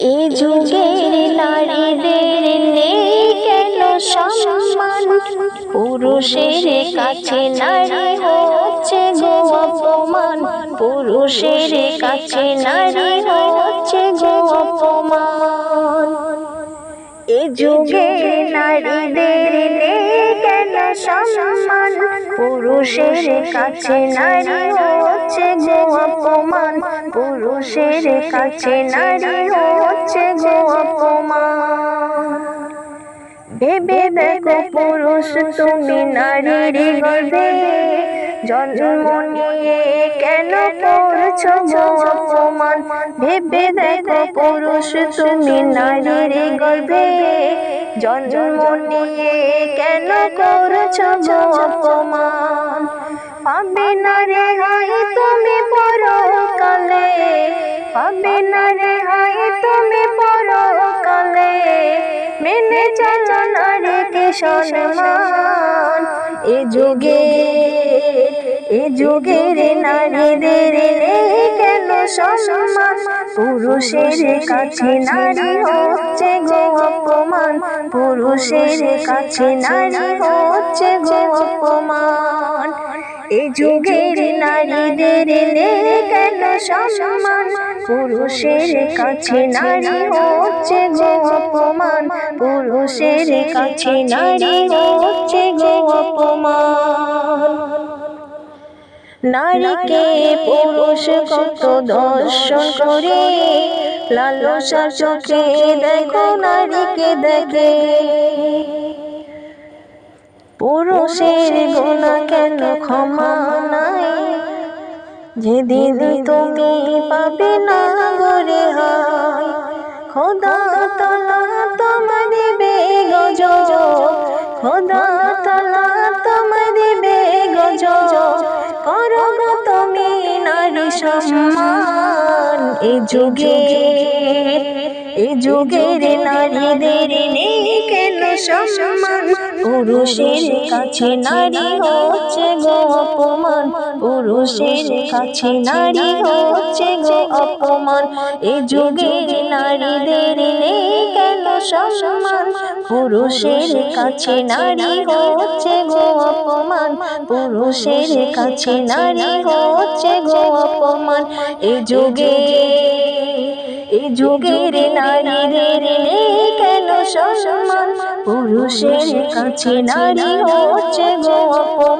এ যুগের নারীদের নেই কেন সম্মান? পুরুষের কাছে নারী হচ্ছে গো অপমান। পুরুষের কাছে নারী হচ্ছে গো অপমান। এ যুগের নারীদের নেই কেন সম্মান? পুরুষের কাছে নারী হচ্ছে গো অপমান। পুরুষের কাছে নারী হচ্ছে গো অপমান। ভেবে দেখো পুরুষ, তুমি নারীর গর্ভে জন্ম নিয়ে কেন করছ গো অপমান? ভেবে দেখো পুরুষ, তুমি নারীর গর্ভে জন্ম নিয়ে কেন করছ অপমান? পাবে না রে হাই, তুমি পরকালে। পাবে না রে হাই, তুমি পরকালে। মেনে চলো নারীকে সম্মান? এ যুগে এ যুগের নারীদের কেন সম্মান? পুরুষের কাছে নারী হচ্ছে গো অপমান। পুরুষের কাছে নারী হচ্ছে গো অপমান। এ যুগের নারীদের কেন সম্মান? পুরুষের কাছে নারী হচ্ছে গো অপমান। পুরুষের কাছে নারী হচ্ছে গো অপমান। নারীকে পুরুষ কত দর্শন করে? লালসার চোখে দেখো নারীকে দেখে। পুরুষের গোনা কেন ক্ষমা নাই? যেদিন তুমি পাবে না গরে খোদা তলা তোমার দেবে গজ খোদা এ যুগে, এ যুগের নারীদের নেই কেন সম্মান? পুরুষের কাছে নারী হচ্ছে গো অপমান। পুরুষের কাছে নারী হচ্ছে গো অপমান। এ যুগের নারীদের নেই সম্মান পুরুষের কাছে নারী হচ্ছে গো অপমান। পুরুষের কাছে নারী হচ্ছে গো অপমান। এ যুগে, এ যুগের নারীদের নেই কেন সম্মান পুরুষের কাছে নারী হচ্ছে গো অপমান।